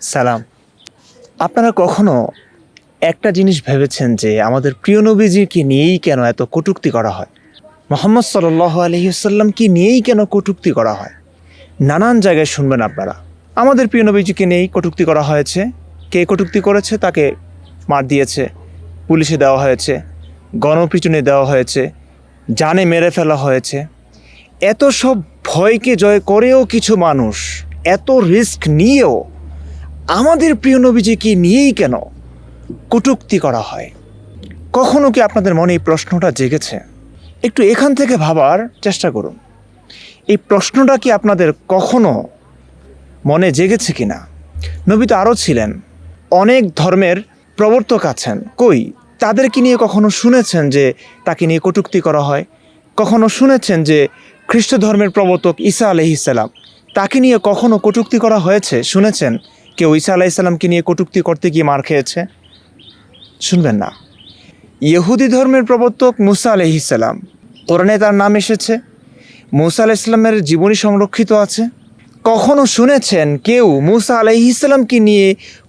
সালাম। আপনারা কখনো একটা জিনিস ভেবেছেন যে আমাদের প্রিয় নবীজিকে নিয়েই কেন এত কটূক্তি করা হয়? মোহাম্মদ সাল্লাহ আলহিউসাল্লামকে নিয়েই কেন কটূক্তি করা হয়? নানান জায়গায় শুনবেন আপনারা। আমাদের প্রিয় নবীজিকে নিয়েই কটূক্তি করা হয়েছে। কে কটূক্তি করেছে? তাকে মার দিয়েছে, পুলিশে দেওয়া হয়েছে, গণপিটুনি দেওয়া হয়েছে, জানে মেরে ফেলা হয়েছে। এত সব ভয়কে জয় করেও কিছু মানুষ এত রিস্ক নিয়েও আমাদের প্রিয় নবীজিকে নিয়েই কেন কটূক্তি করা হয়? কখনো কি আপনাদের মনে এই প্রশ্নটা জেগেছে? একটু এখান থেকে ভাবার চেষ্টা করুন। এই প্রশ্নটা কি আপনাদের কখনো মনে জেগেছে কি না নবী তো আরও ছিলেন। অনেক ধর্মের প্রবর্তক আছেন। কই? তাদেরকে নিয়ে কখনো শুনেছেন যে তাকে নিয়ে কটূক্তি করা হয়? কখনো শুনেছেন যে খ্রিস্ট ধর্মের প্রবর্তক ঈসা আলহিসাল্লাম তাকে নিয়ে কখনো কটূক্তি করা হয়েছে? শুনেছেন? কেউ ঈসা আলাইসাল্লামকে নিয়ে কটূক্তি করতে গিয়ে মার খেয়েছে? শুনবেন না। ইহুদি ধর্মের প্রবর্তক মুসা আলহিসাল্লাম কোরআনে তার নাম এসেছে, মুসা আলাহ ইসলামের জীবনী সংরক্ষিত আছে। কখনো শুনেছেন কেউ মুসা আলাইহি ইসলামকে নিয়ে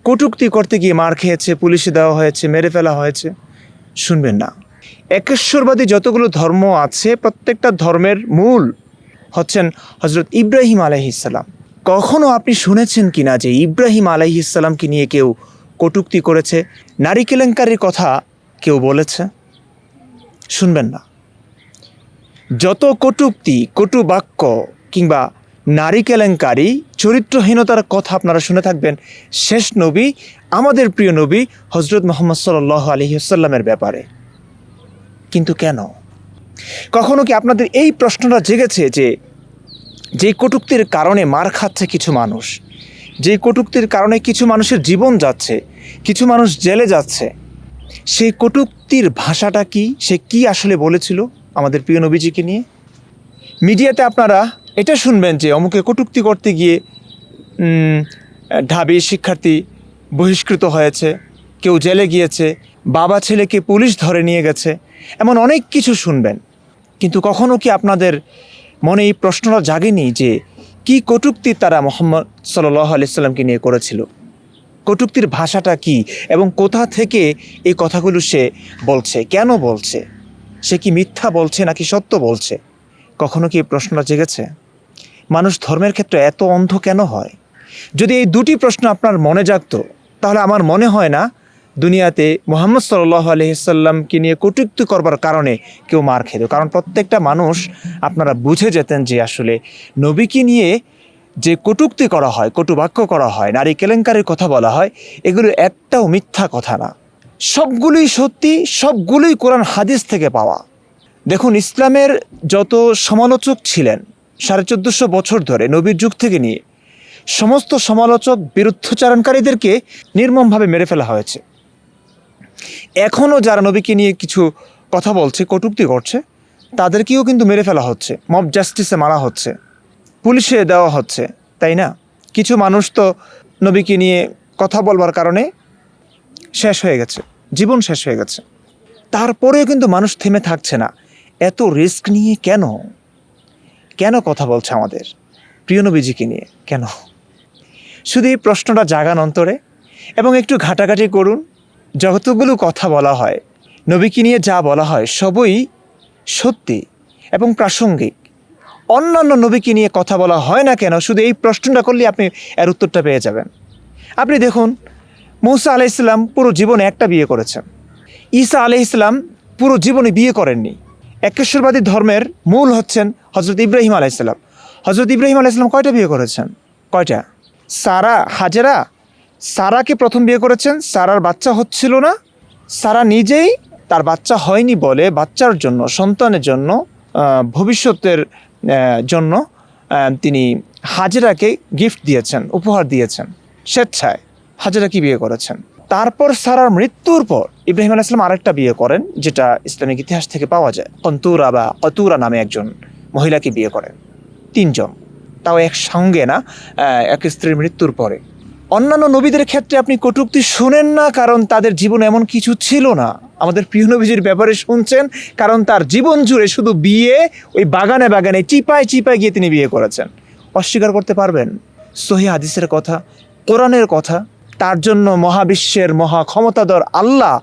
কটূক্তি করতে গিয়ে মার খেয়েছে, পুলিশে দেওয়া হয়েছে, মেরে ফেলা হয়েছে? শুনবেন না। একেশ্বরবাদী যতগুলো ধর্ম আছে, প্রত্যেকটা ধর্মের মূল হচ্ছেন হজরত ইব্রাহিম আলাইহিসাল্লাম কখনো আপনি শুনেছেন কিনা যে ইব্রাহিম আলাইহিসাল্লামকে নিয়ে কেউ কটূক্তি করেছে? নারী কেলেঙ্কারির কথা কেউ বলেছে? শুনবেন না। যত কটূক্তি, কটু বাক্য কিংবা নারী কেলেঙ্কারি, চরিত্রহীনতার কথা আপনারা শুনে থাকবেন শেষ নবী, আমাদের প্রিয় নবী হজরত মোহাম্মদ সাল্লাহ আলহিহাল্লামের ব্যাপারে। কিন্তু কেন? কখনো কি আপনাদের এই প্রশ্নটা জেগেছে যে যে কটূক্তির কারণে মার খাচ্ছে কিছু মানুষ, যে কটূক্তির কারণে কিছু মানুষের জীবন যাচ্ছে, কিছু মানুষ জেলে যাচ্ছে সেই কটূক্তির ভাষাটা কি? সে কি আসলে বলেছিল আমাদের প্রিয় নবীজিকে নিয়ে? মিডিয়াতে আপনারা এটা শুনবেন যে অমুকে কটূক্তি করতে গিয়ে ঢাবি শিক্ষার্থী বহিষ্কৃত হয়েছে, কেউ জেলে গিয়েছে, বাবা ছেলেকে পুলিশ ধরে নিয়ে গেছে, এমন অনেক কিছু শুনবেন। কিন্তু কখনো কি আপনাদের মনে এই প্রশ্নটা জাগেনি যে কি কটূক্তি তারা মোহাম্মদ সাল্লাহ আলিয়াল্লামকে নিয়ে করেছিল? কটূক্তির ভাষাটা কি? এবং কোথা থেকে এই কথাগুলো সে বলছে? কেন বলছে? সে কি মিথ্যা বলছে নাকি সত্য বলছে? কখনো কি এই প্রশ্নটা জেগেছে? মানুষ ধর্মের ক্ষেত্রে এত অন্ধ কেন হয়? যদি এই দুটি প্রশ্ন আপনার মনে জাগত, তাহলে আমার মনে হয় না দুনিয়াতে মোহাম্মদ সাল্লাহ আলহিসাল্লামকে নিয়ে কটূক্তি করবার কারণে কেউ মার খেত। কারণ প্রত্যেকটা মানুষ আপনারা বুঝে যেতেন যে আসলে নবীকে নিয়ে যে কটূক্তি করা হয় কটুবাক্য করা হয়, নারী কেলেঙ্কারির কথা বলা হয়, এগুলো একটাও মিথ্যা কথা না। সবগুলোই সত্যি, সবগুলোই কোরআন হাদিস থেকে পাওয়া। দেখুন, ইসলামের যত সমালোচক ছিলেন, সাড়ে চোদ্দোশো বছর ধরে নবীর যুগ থেকে নিয়ে, সমস্ত সমালোচক বিরুদ্ধচারণকারীদেরকে নির্মমভাবে মেরে ফেলা হয়েছে। এখনও যারা নবীকে নিয়ে কিছু কথা বলছে, কটূক্তি করছে, তাদেরকেও কিন্তু মেরে ফেলা হচ্ছে, মব জাস্টিসে মারা হচ্ছে, পুলিশে দেওয়া হচ্ছে, তাই না? কিছু মানুষ তো নবীকে নিয়ে কথা বলবার কারণে শেষ হয়ে গেছে, জীবন শেষ হয়ে গেছে। তারপরেও কিন্তু মানুষ থেমে থাকছে না। এত রিস্ক নিয়ে কেন? কেন কথা বলছে আমাদের? প্রিয় নবীজিকে নিয়ে কেন? শুধু এই প্রশ্নটা জাগান অন্তরে এবং একটু ঘাটাঘাটি করুন। যতগুলো কথা বলা হয়, নবীকে নিয়ে যা বলা হয় সবই সত্যি এবং প্রাসঙ্গিক। অন্যান্য নবীকে নিয়ে কথা বলা হয় না কেন, শুধু এই প্রশ্নটা করলে আপনি এর উত্তরটা পেয়ে যাবেন। আপনি দেখুন, মৌসা আলাইসাল্লাম পুরো জীবনে একটা বিয়ে করেছেন। ঈসা আলাইসাল্লাম পুরো জীবনে বিয়ে করেননি। একেশ্বরবাদী ধর্মের মূল হচ্ছেন হজরত ইব্রাহিম আলাইসাল্লাম হজরত ইব্রাহিম আলাইসাল্লাম কয়টা বিয়ে করেছেন? কয়টা? সারা, হাজেরা? সারাকে প্রথম বিয়ে করেছেন, সারার বাচ্চা হচ্ছিল না। সারা নিজেই তার বাচ্চা হয়নি বলে বাচ্চার জন্য, সন্তানের জন্য ভবিষ্যতের জন্য তিনি হাজেরাকে গিফট দিয়েছেন, উপহার দিয়েছেন, স্বেচ্ছায়। হাজেরা কি বিয়ে করেছেন? তারপর সারার মৃত্যুর পর ইব্রাহিম আলাইসলাম আরেকটা বিয়ে করেন, যেটা ইসলামিক ইতিহাস থেকে পাওয়া যায়। কন্তুরা বা অতুরা নামে একজন মহিলাকে বিয়ে করেন। তিনজন। তাও এক সঙ্গে না এক স্ত্রীর মৃত্যুর পরে। অন্যান্য নবীদের ক্ষেত্রে আপনি কটূক্তি শুনেন না, কারণ তাদের জীবন এমন কিছু ছিল না। আমাদের প্রিয় নবীজির ব্যাপারে শুনছেন, কারণ তার জীবন জুড়ে শুধু বিয়ে, ওই বাগানে বাগানে, চিপায় চিপায় গিয়ে তিনি বিয়ে করেছেন। অস্বীকার করতে পারবেন, সহি হাদিসের কথা, কোরআনের কথা, তার জন্য মহাবিশ্বের মহা ক্ষমতাধর আল্লাহ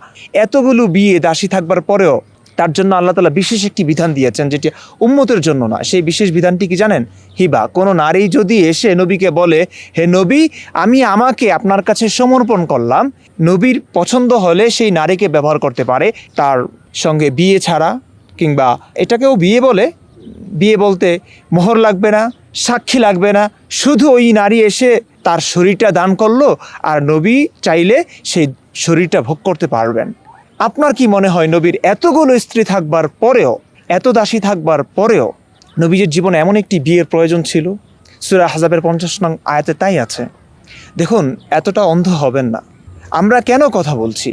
এতগুলো বিয়ে দাসী থাকবার পরেও তার জন্য আল্লাহ তালা বিশেষ একটি বিধান দিয়েছেন, যেটি উম্মতের জন্য না সেই বিশেষ বিধানটি কি জানেন? হিবা। কোনো নারী যদি এসে নবীকে বলে, হে নবী, আমি আমাকে আপনার কাছে সমর্পণ করলাম। নবীর পছন্দ হলে সেই নারীকে ব্যবহার করতে পারে। তার সঙ্গে বিয়ে ছাড়া কিংবা এটাকেও বিয়ে বলে, বিয়ে বলতে মোহর লাগবে না, সাক্ষী লাগবে না। শুধু ওই নারী এসে তার শরীরটা দান করল, আর নবী চাইলে সেই শরীরটা ভোগ করতে পারবেন। আপনার কি মনে হয় নবীর এতগুলো স্ত্রী থাকবার পরেও, এত দাসী থাকবার পরেও নবীজের জীবনে এমন একটি বিয়ের প্রয়োজন ছিল? সুরা হাজাবের পঞ্চাশ নং আয়াতে তাই আছে। দেখুন, এতটা অন্ধ হবেন না। আমরা কেন কথা বলছি?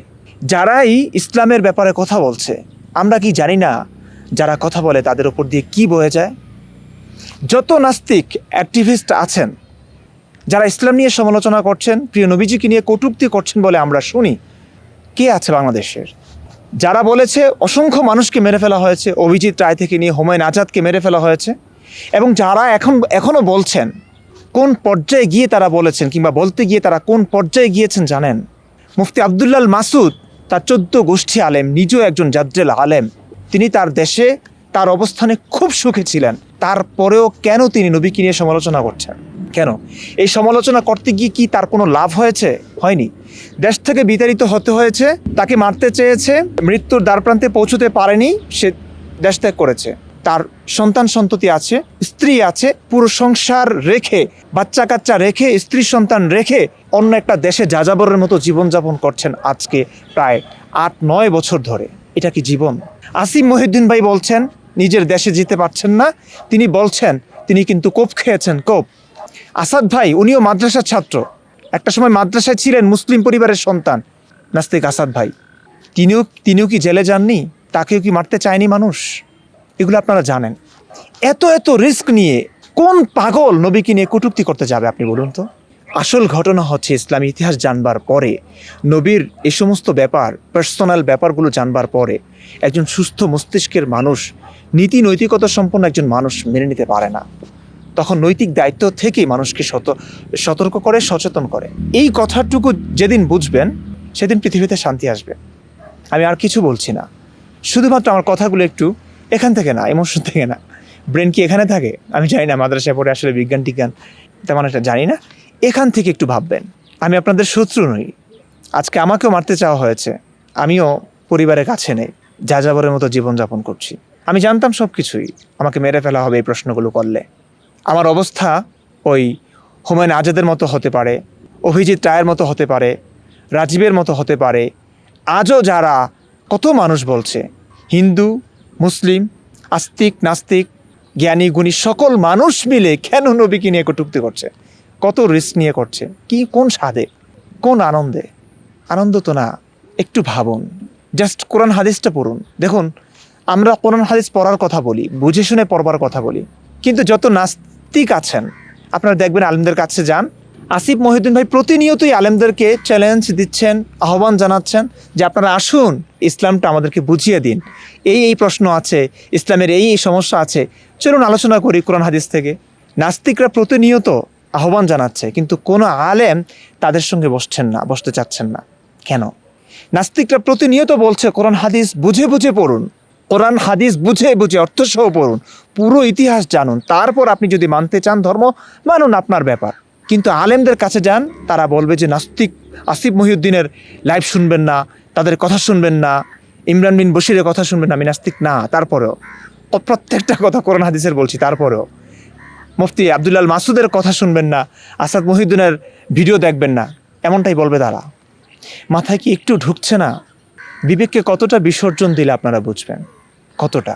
যারাই ইসলামের ব্যাপারে কথা বলছে, আমরা কি জানি না যারা কথা বলে তাদের ওপর দিয়ে কি বয়ে যায়? যত নাস্তিক অ্যাক্টিভিস্ট আছেন, যারা ইসলাম নিয়ে সমালোচনা করছেন, প্রিয় নবীজিকে নিয়ে কটূক্তি করছেন বলে আমরা শুনি কে আছে বাংলাদেশের? যারা বলেছে অসংখ্য মানুষকে মেরে ফেলা হয়েছে, অভিজিৎ রায় থেকে নিয়ে হুমায়ুন আজাদকে মেরে ফেলা হয়েছে, এবং যারা এখন এখনও বলছেন, কোন পর্যায়ে গিয়ে তারা বলেছেন, কিংবা বলতে গিয়ে তারা কোন পর্যায়ে গিয়েছেন জানেন? মুফতি আবদুল্লাল মাসুদ, তার চোদ্দ গোষ্ঠী আলেম, নিজেও একজন জাদ্রেল আলেম। তিনি তার দেশে তার অবস্থানে খুব সুখে ছিলেন। তারপরেও কেন তিনি নবীকে নিয়ে সমালোচনা করছেন? কেন? এই সমালোচনা করতে গিয়ে কি তার কোনো লাভ হয়েছে? হয়নি। দেশ থেকে বিতাড়িত হতে হয়েছে, তাকে মারতে চেয়েছে, মৃত্যুর দ্বারপ্রান্তে পৌঁছতে পারেনি, সে দেশ ত্যাগ করেছে। তার সন্তান সন্ততি আছে, স্ত্রী আছে, পুরো সংসার রেখে বাচ্চা কাচ্চা রেখে, স্ত্রী সন্তান রেখে অন্য একটা দেশে যাযাবরের মতো জীবনযাপন করছেন আজকে প্রায় আট, নয় বছর ধরে। এটা কি জীবন? আসিম মহিউদ্দিন ভাই বলছেন, নিজের দেশে যেতে পারছেন না। তিনি বলছেন, তিনি কিন্তু কোপ খেয়েছেন, কোপ। আসাদ ভাই, উনিও মাদ্রাসার ছাত্র। একটা সময় মাদ্রাসায় ছিলেন মুসলিম পরিবারের সন্তান, নাস্তিক আসাদ ভাই। তিনিও তিনিও কি জেলে যাননি? তাকেও কি মারতে চায়নি মানুষ? এগুলো আপনারা জানেন। এত এত রিস্ক নিয়ে কোন পাগল নবীকে নিয়ে কটূক্তি করতে যাবে, আপনি বলুন তো? আসল ঘটনা হচ্ছে, ইসলামী ইতিহাস জানবার পরে, নবীর এই সমস্ত ব্যাপার পার্সোনাল ব্যাপারগুলো জানবার পরে, একজন সুস্থ মস্তিষ্কের মানুষ নীতি নৈতিকতা সম্পন্ন একজন মানুষ মেনে নিতে পারে না। তখন নৈতিক দায়িত্ব থেকেই মানুষকে সত সতর্ক করে, সচেতন করে। এই কথাটুকু যেদিন বুঝবেন, সেদিন পৃথিবীতে শান্তি আসবে। আমি আর কিছু বলছি না। শুধুমাত্র আমার কথাগুলো একটু এখান থেকে না ইমোশন থেকে না। ব্রেন কি এখানে থাকে? আমি জানি না, মাদ্রাসায় পড়ে আসলে বিজ্ঞান, টিজ্ঞান, তেমন একটা জানি না। এখান থেকে একটু ভাববেন। আমি আপনাদের শত্রু নই। আজকে আমাকেও মারতে চাওয়া হয়েছে। আমিও পরিবারের কাছে নেই। যা যাবরের মতো জীবনযাপন করছি। আমি জানতাম সব কিছুই আমাকে মেরে ফেলা হবে এই প্রশ্নগুলো করলে। আমার অবস্থা ওই হুমায়ুন আজাদের মতো হতে পারে, অভিজিৎ রায়ের মতো হতে পারে, রাজীবের মতো হতে পারে। আজও যারা কত মানুষ বলছে, হিন্দু, মুসলিম, আস্তিক, নাস্তিক, জ্ঞানী, গুণী, সকল মানুষ মিলে কেন নবীকে নিয়ে কটুক্তি করছে? কত রিস্ক নিয়ে করছে? কি, কোন স্বাদে? কোন আনন্দে? আনন্দ তো না, একটু ভাবুন। জাস্ট কোরআন হাদিসটা পড়ুন। দেখুন, আমরা কোরআন হাদিস পড়ার কথা বলি, বুঝে শুনে পড়বার কথা বলি। কিন্তু যত নাস্তিক আছেন। আপনারা দেখবেন আলেমদের কাছে যান। আসিফ মহিউদ্দিন ভাই প্রতিনিয়তই আলেমদেরকে চ্যালেঞ্জ দিচ্ছেন, আহ্বান জানাচ্ছেন যে আপনারা আসুন, ইসলামটা আমাদেরকে বুঝিয়ে দিন। এই এই প্রশ্ন আছে, ইসলামের এই এই সমস্যা আছে। চলুন আলোচনা করি কোরআন হাদিস থেকে। নাস্তিকরা প্রতিনিয়ত আহ্বান জানাচ্ছে, কিন্তু কোনো আলেম তাদের সঙ্গে বসছেন না, বসতে চাচ্ছেন না। কেন? নাস্তিকরা প্রতিনিয়ত বলছে, কোরআন হাদিস বুঝে বুঝে পড়ুন। কোরআন, হাদিস বুঝে বুঝে অর্থসহ পড়ুন, পুরো ইতিহাস জানুন। তারপর আপনি যদি মানতে চান ধর্ম, মানুন আপনার ব্যাপার। কিন্তু আলেমদের কাছে যান, তারা বলবে যে, নাস্তিক আসিফ মহিউদ্দিনের লাইভ শুনবেন না, তাদের কথা শুনবেন না, ইমরান বিন বশিরের কথা শুনবেন না, আমি নাস্তিক না। তারপরেও প্রত্যেকটা কথা কোরআন, হাদিসের বলছি, তারপরেও। মুফতি আবদুল্লাল মাসুদের কথা শুনবেন না, আসাদ মহিউদ্দিনের ভিডিও দেখবেন না, এমনটাই বলবে তারা। মাথায় কি একটু ঢুকছে না? বিবেককে কতটা বিসর্জন দিলে আপনারা বুঝবেন? কতটা?